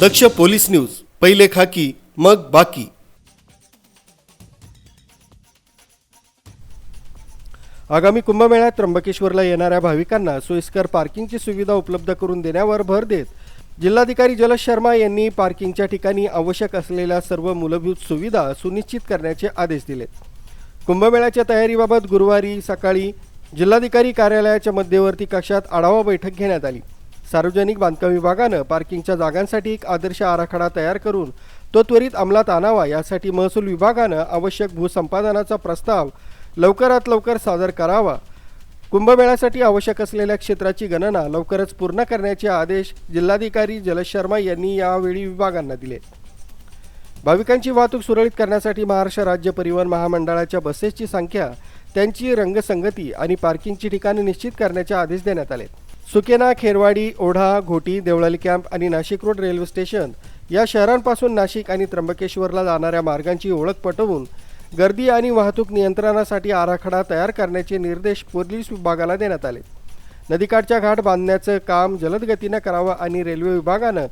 दक्ष police news पहिले खाकी मग बाकी. आगामी कुंभमेळ्यात त्र्यंबकेश्वरला येणाऱ्या भाविकांना सोयीस्कर पार्किंगची सुविधा उपलब्ध करून देण्यावर भर देत जिल्हाधिकारी जलज शर्मा यांनी पार्किंगच्या ठिकाणी आवश्यक असलेल्या सर्व मूलभूत सुविधा सुनिश्चित करण्याचे आदेश दिलेत. कुंभमेळ्याच्या तयारीबाबत गुरुवारी सकाळी जिल्हाधिकारी कार्यालयाच्या मध्यवर्ती कक्षात आढावा बैठक घेण्यात आली. सार्वजनिक बांधकाम विभागानं पार्किंगच्या जागांसाठी एक आदर्श आराखडा तयार करून तो त्वरित अंमलात आणावा यासाठी महसूल विभागानं आवश्यक भूसंपादनाचा प्रस्ताव लवकरात लवकर सादर करावा. कुंभमेळ्यासाठी आवश्यक असलेल्या क्षेत्राची गणना लवकरच पूर्ण करण्याचे आदेश जिल्हाधिकारी जलज शर्मा यांनी यावेळी विभागांना दिले. भाविकांची वाहतूक सुरळीत करण्यासाठी महाराष्ट्र राज्य परिवहन महामंडळाच्या बसेसची संख्या त्यांची रंगसंगती आणि पार्किंगची ठिकाणे निश्चित करण्याचे आदेश देण्यात आले. सुकेना खेरवाडी ओढा घोटी देवळाली कॅम्प आणि नाशिक रोड रेल्वे स्टेशन या शहरांपासून नाशिक आणि त्र्यंबकेश्वरला जाणाऱ्या मार्गांची ओळख पटवून गर्दी आणि वाहतूक नियंत्रणासाठी आराखडा तयार करण्याचे निर्देश पोलीस विभागाला देण्यात आले. नदीकाठच्या घाट बांधण्याचं काम जलद गतीनं करावं आणि रेल्वे विभागानं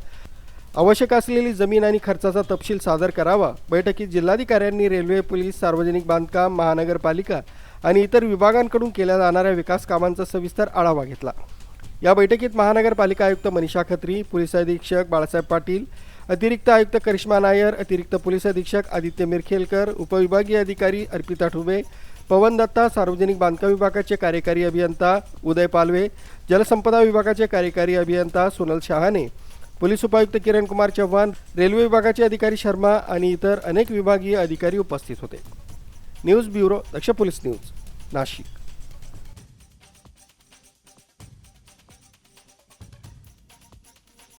आवश्यक असलेली जमीन आणि खर्चाचा तपशील सादर करावा. बैठकीत जिल्हाधिकाऱ्यांनी रेल्वे पोलीस सार्वजनिक बांधकाम महानगरपालिका आणि इतर विभागांकडून केल्या जाणाऱ्या विकास कामांचा सविस्तर आढावा घेतला. या बैठकीत महानगरपालिका आयुक्त मनीषा खत्री पोलीस अधीक्षक बाळासाहेब पाटील अतिरिक्त आयुक्त करिश्मा नायर अतिरिक्त पोलीस अधीक्षक आदित्य मिरखेलकर उपविभागीय अधिकारी अर्पिता ठुबे पवन दत्ता सार्वजनिक बांधकाम विभागाचे कार्यकारी अभियंता उदय पालवे जलसंपदा विभागाचे कार्यकारी अभियंता सोनल शहाने पोलीस उपायुक्त किरण कुमार चव्हाण रेल्वे विभागाचे अधिकारी शर्मा आणि इतर अनेक विभागीय अधिकारी उपस्थित होते. News bureau Daksh police news Nashik.